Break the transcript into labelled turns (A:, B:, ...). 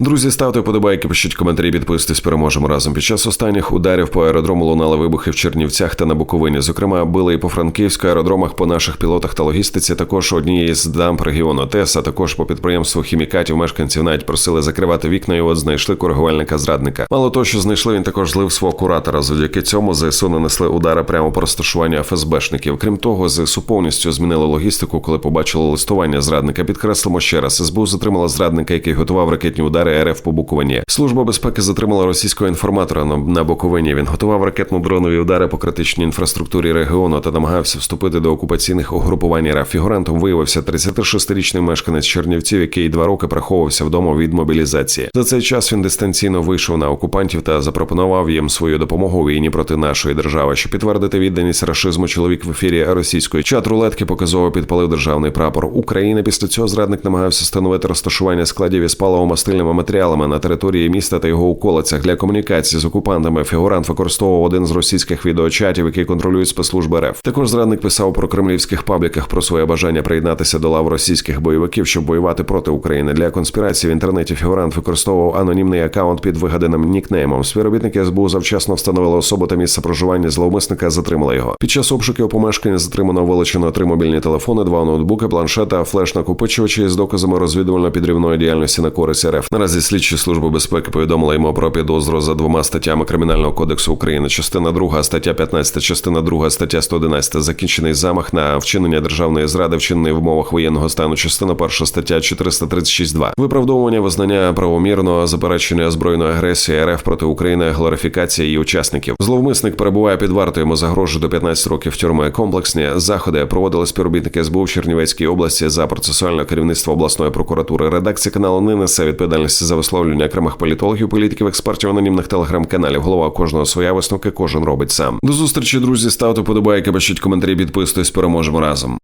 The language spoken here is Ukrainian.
A: Друзі, ставте подобайки, пишіть коментарі, підписуйтесь, переможемо разом. Під час останніх ударів по аеродрому лунали вибухи в Чернівцях та на Буковині. Зокрема, били і по Франківську аеродромах, по наших пілотах та логістиці. Також однієї з дамп регіону ТЕС, а також по підприємству хімікатів. Мешканців навіть просили закривати вікна. І от знайшли коригувальника зрадника. Мало того, що знайшли, він також злив свого куратора. Завдяки цьому ЗСУ нанесли удари прямо по розташуванню ФСБшників. Крім того, ЗСУ повністю змінили логістику, коли побачили листування зрадника. Підкреслимо ще раз. СБУ затримала зрадника, який готував ракетні удари РФ по Буковині. Служба безпеки затримала російського інформатора на Буковині. Він готував ракетно-дронові удари по критичній інфраструктурі регіону та намагався вступити до окупаційних угрупувань РФ. Фігурантом виявився 36-річний мешканець Чернівців, який два роки приховувався вдома від мобілізації. За цей час він дистанційно вийшов на окупантів та запропонував їм свою допомогу у війні проти нашої держави. Щоб підтвердити відданість рашизму, чоловік в ефірі російської чат рулетки показово підпалив державний прапор України. Після цього зрадник намагався встановити розташування складів із паливо-мастильними матеріалами на території міста та його околицях для комунікації з окупантами. Фігурант використовував один з російських відеочатів, які контролюють спецслужби РФ. Також зрадник писав про кремлівських пабліках про своє бажання приєднатися до лав російських бойовиків, щоб воювати проти України. Для конспірації в інтернеті фігурант використовував анонімний акаунт під вигаданим нікнеймом. Співробітники СБУ завчасно встановили особу та місце проживання зловмисника. Затримали його. Під час обшуків у помешканні затримано вилучено три мобільні телефони, два ноутбуки, планшета, флеш-накопичувачі з доказами розвідувально-підрівної діяльності на користь РФ. Наразі слідчі служби безпеки повідомили йому про підозру за двома статтями Кримінального кодексу України. Частина 2, стаття 15, частина 2, стаття 111. Закінчений замах на вчинення державної зради, вчинений в умовах воєнного стану. Частина 1, стаття 436.2. Виправдовування визнання правомірного заперечення збройної агресії РФ проти України, глорифікація її учасників. Зловмисник перебуває під вартою, йому загрожує до 15 років тюрми. Комплексні заходи проводили співробітники СБУ в Чернівецькій області за процесуальне керівництво обласної прокуратури. Редакція каналу не несе відповідальності за висловлювання окремих політологів, політиків, експертів, анонімних телеграм-каналів. Голова кожного своя висновки, кожен робить сам. До зустрічі, друзі. Ставте подобайки, пишіть коментарі, підписуйтесь. Переможемо разом.